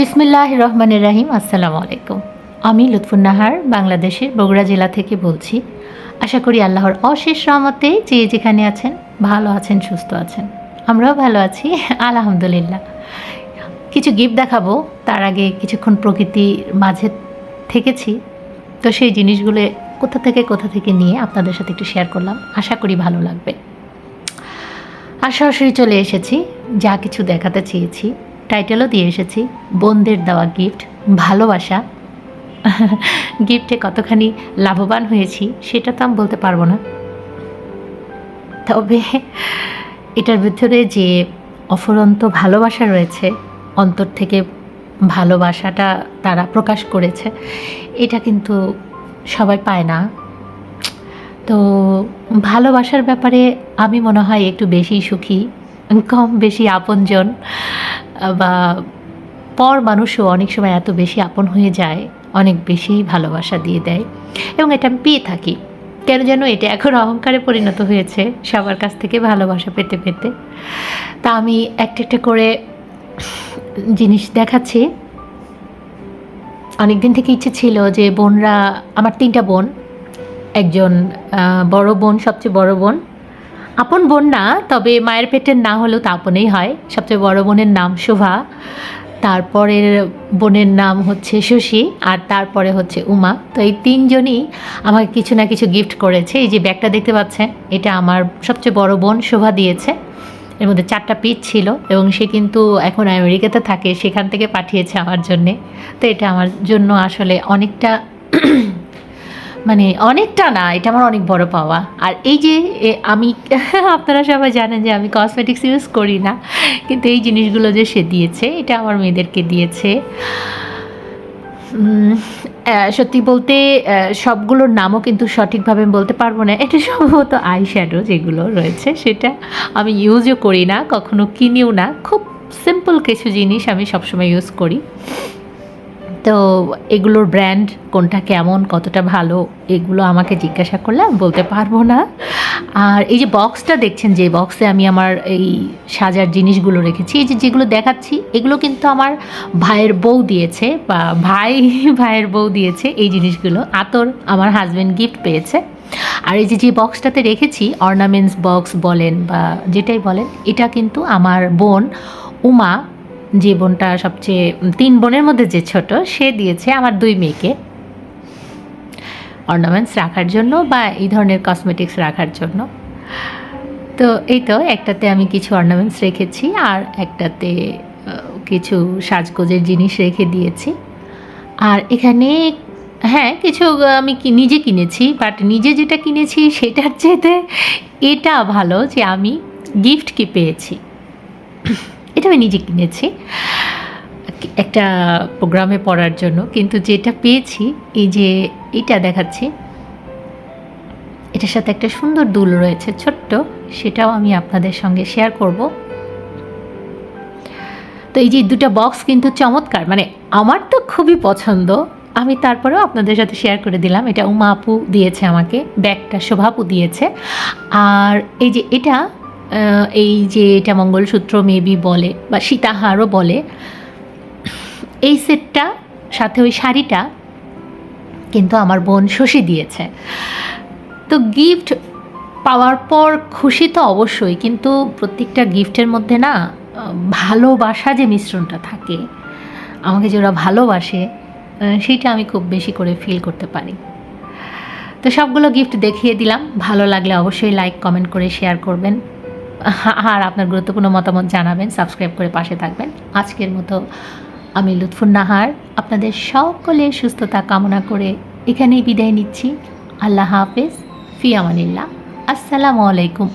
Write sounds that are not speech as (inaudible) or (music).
বিসমিল্লাহ রহমানের রাহিম, আসসালামু আলাইকুম। আমি লুৎফুন্নাহার, বাংলাদেশের বগুড়া জেলা থেকে বলছি। আশা করি আল্লাহর অশেষ রহমতে যে যেখানে আছেন, ভালো আছেন, সুস্থ আছেন। আমরাও ভালো আছি, আলহামদুলিল্লাহ। কিছু গিফট দেখাবো, তার আগে কিছুক্ষণ প্রকৃতির মাঝে থেকেছি। তো সেই জিনিসগুলো কোথা থেকে কোথা থেকে নিয়ে আপনাদের সাথে একটু শেয়ার করলাম। আশা করি ভালো লাগবে। আর সরাসরি চলে এসেছি, যা কিছু দেখাতে চেয়েছি। টাইটেলও দিয়ে এসেছি। বোনদের দেওয়া গিফট ভালোবাসা। গিফটে কতখানি লাভবান হয়েছি সেটা তো আমি বলতে পারব না। তবে এটার ভিতরে যে অফরন্ত ভালোবাসা রয়েছে, অন্তর থেকে ভালোবাসাটা তারা প্রকাশ করেছে, এটা কিন্তু সবাই পায় না। তো ভালোবাসার ব্যাপারে আমি মনে হয় একটু বেশি সুখী, কম বেশি আপনজন। বা পর মানুষও অনেক সময় এত বেশি আপন হয়ে যায়, অনেক বেশি ভালোবাসা দিয়ে দেয় এবং এটা আমি পেয়ে থাকি। কেন যেন এটা এখন অহংকারে পরিণত হয়েছে সবার কাছ থেকে ভালোবাসা পেতে পেতে। তা আমি একটা একটা করে জিনিস দেখাচ্ছি। অনেক দিন থেকে ইচ্ছে ছিল যে বোনরা, আমার তিনটা বোন, একজন বড় বোন, সবচেয়ে বড় বোন আপন বোন না, তবে মায়ের পেটের না হলেও তা আপনেই হয়। সবচেয়ে বড় বোনের নাম শোভা, তারপরের বোনের নাম হচ্ছে শশী, আর তারপরে হচ্ছে উমা। তো এই তিনজনই আমাকে কিছু না কিছু গিফট করেছে। এই যে ব্যাগটা দেখতে পাচ্ছেন, এটা আমার সবচেয়ে বড় বোন শোভা দিয়েছে। এর মধ্যে চারটা পিস ছিল এবং সে কিন্তু এখন আমেরিকাতে থাকে, সেখান থেকে পাঠিয়েছে আমার জন্যে। তো এটা আমার জন্য আসলে অনেকটা মানে অনেকটা না, এটা আমার অনেক বড় পাওয়া। আর এই যে আমি, (laughs) আপনারা সবাই জানেন যে আমি কসমেটিক্স ইউজ করি না, কিন্তু এই জিনিসগুলো যে সে দিয়েছে, এটা আমার মেয়েদেরকে দিয়েছে। সত্যি বলতে সবগুলোর নামও কিন্তু সঠিকভাবে বলতে পারব না, এটা সম্ভবত আই শ্যাডো যেগুলো রয়েছে, সেটা আমি ইউজও করি না, কখনো কিনিও না, খুব সিম্পল কিছু জিনিস আমি সবসময় ইউজ করি। তো এগুলোর ব্র্যান্ড কোনটা কেমন, কতটা ভালো, এগুলো আমাকে জিজ্ঞাসা করলে আমি বলতে পারব না। আর এই যে বক্সটা দেখছেন, যে বক্সে আমি আমার এই সাজার জিনিসগুলো রেখেছি, এই যে যেগুলো দেখাচ্ছি, এগুলো কিন্তু আমার ভাইয়ের বউ দিয়েছে, বা ভাই, (laughs) ভাইয়ের বউ দিয়েছে এই জিনিসগুলো। আতর আমার হাজব্যান্ড গিফট পেয়েছে। আর এই যে যে বক্সটাতে রেখেছি অর্নামেন্টস বক্স বলেন বা যেটাই বলেন, এটা কিন্তু আমার বোন উমা যে বোনটা সবচেয়ে তিন বোনের মধ্যে যে ছোট, সে দিয়েছে আমার দুই মেয়েকে। অর্নামেন্টস রাখার জন্য বা এই ধরনের কসমেটিক্স রাখার জন্য। তো এই তো, একটাতে আমি কিছু অর্নামেন্টস রেখেছি আর একটাতে কিছু সাজগোজের জিনিস রেখে দিয়েছি। আর এখানে হ্যাঁ কিছু আমি নিজে কিনেছি বাট নিজে যেটা কিনেছি সেটার চেয়েতে এটা ভালো যে আমি গিফট কি পেয়েছি। এটা আমি নিজে কিনেছি। একটা প্রোগ্রামে পড়ার জন্য। কিন্তু যেটা পেয়েছি, এই যে এটা দেখাচ্ছি, এটার সাথে একটা সুন্দর দুল রয়েছে, ছোট্ট। সেটাও আমি আপনাদের সঙ্গে শেয়ার করব। তো এই যে দুটো বক্স কিন্তু চমৎকার। মানে আমার তো খুবই পছন্দ। আমি তারপরেও আপনাদের সাথে শেয়ার করে দিলাম। এটা উমা আপু দিয়েছে আমাকে। ব্যাগটা শোভাপু দিয়েছে। আর এই যে এটা এই যে এটা মঙ্গলসূত্র মেবি বলে বা সীতাহারও বলে, এই সেটটা, সাথে ওই শাড়িটা কিন্তু আমার বোন শশী দিয়েছে। তো গিফট পাওয়ার পর খুশি তো অবশ্যই, কিন্তু প্রত্যেকটা গিফটের মধ্যে না, ভালোবাসা যে মিশ্রণটা থাকে, আমাকে যে ওরা ভালোবাসে সেইটা আমি খুব বেশি করে ফিল করতে পারি। তো সবগুলো গিফট দেখিয়ে দিলাম, ভালো লাগলে অবশ্যই লাইক কমেন্ট করে শেয়ার করবেন। আর আপনার গুরুত্বপূর্ণ মতামত জানাবেন সাবস্ক্রাইব করে পাশে থাকবেন। আজকের মতো আমি লুৎফুন নাহার। আপনাদের সকলে সুস্থতা কামনা করে এখানেই বিদায় নিচ্ছি। আল্লাহ হাফেজ। ফিয়ামানিল্লাহ আসসালামু আলাইকুম।